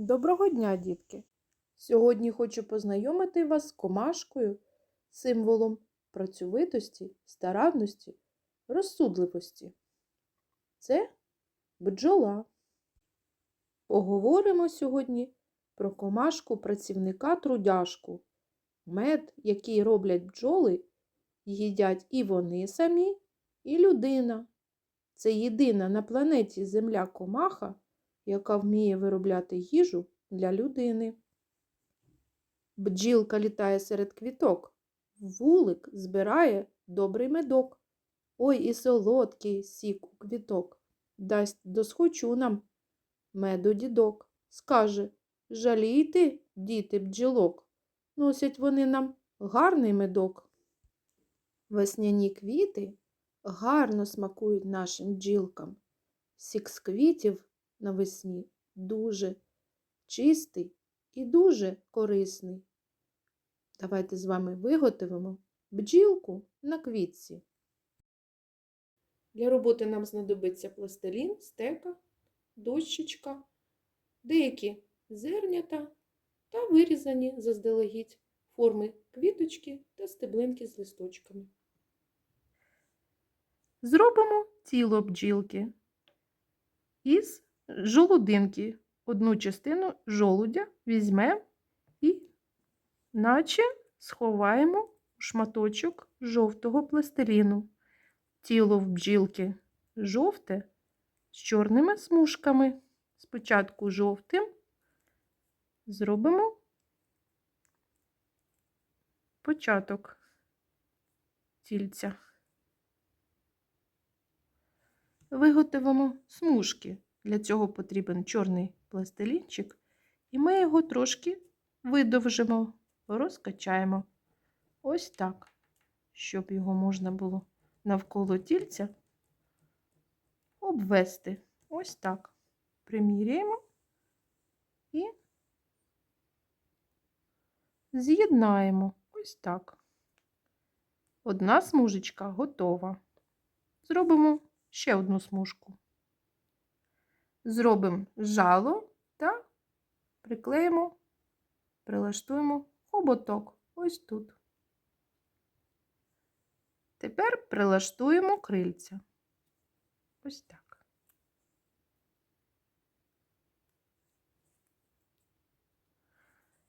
Доброго дня, дітки! Сьогодні хочу познайомити вас з комашкою, символом працьовитості, старанності, розсудливості. Це бджола. Поговоримо сьогодні про комашку працівника трудяшку. Мед, який роблять бджоли, їдять і вони самі, і людина. Це єдина на планеті Земля комаха, яка вміє виробляти їжу для людини. Бджілка літає серед квіток, вулик збирає добрий медок. Ой і солодкий сік у квіток. Дасть досхочу нам меду дідок. Скаже Жалійте, діти бджілок, носять вони нам гарний медок. Весняні квіти гарно смакують нашим бджілкам. Сік з квітів навесні дуже чистий і дуже корисний. Давайте з вами виготовимо бджілку на квітці. Для роботи нам знадобиться пластилін, стека, дощечка, деякі зернята та вирізані заздалегідь форми квіточки та стеблинки з листочками. Зробимо тіло бджілки із жолудинки. Одну частину жолудя візьмемо і наче сховаємо шматочок жовтого пластиліну. Тіло в бджілки жовте з чорними смужками. Спочатку жовтим зробимо початок тільця. Виготовимо смужки. Для цього потрібен чорний пластилінчик, і ми його трошки видовжимо, розкачаємо. Ось так, щоб його можна було навколо тільця обвести. Ось так. Приміряємо і з'єднаємо. Ось так. Одна смужечка готова. Зробимо ще одну смужку. Зробимо жало та приклеїмо, прилаштуємо хоботок ось тут. Тепер прилаштуємо крильця. Ось так.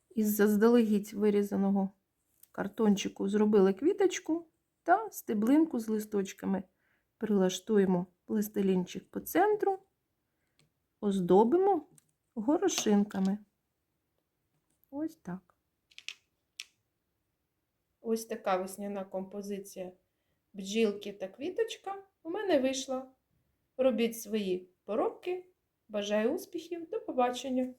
Із заздалегідь вирізаного картончику зробили квіточку та стеблинку з листочками. Прилаштуємо пластилінчик по центру, оздобимо горошинками. Ось так. Ось така весняна композиція бджілки та квіточка у мене вийшла. Робіть свої поробки. Бажаю успіхів, до побачення!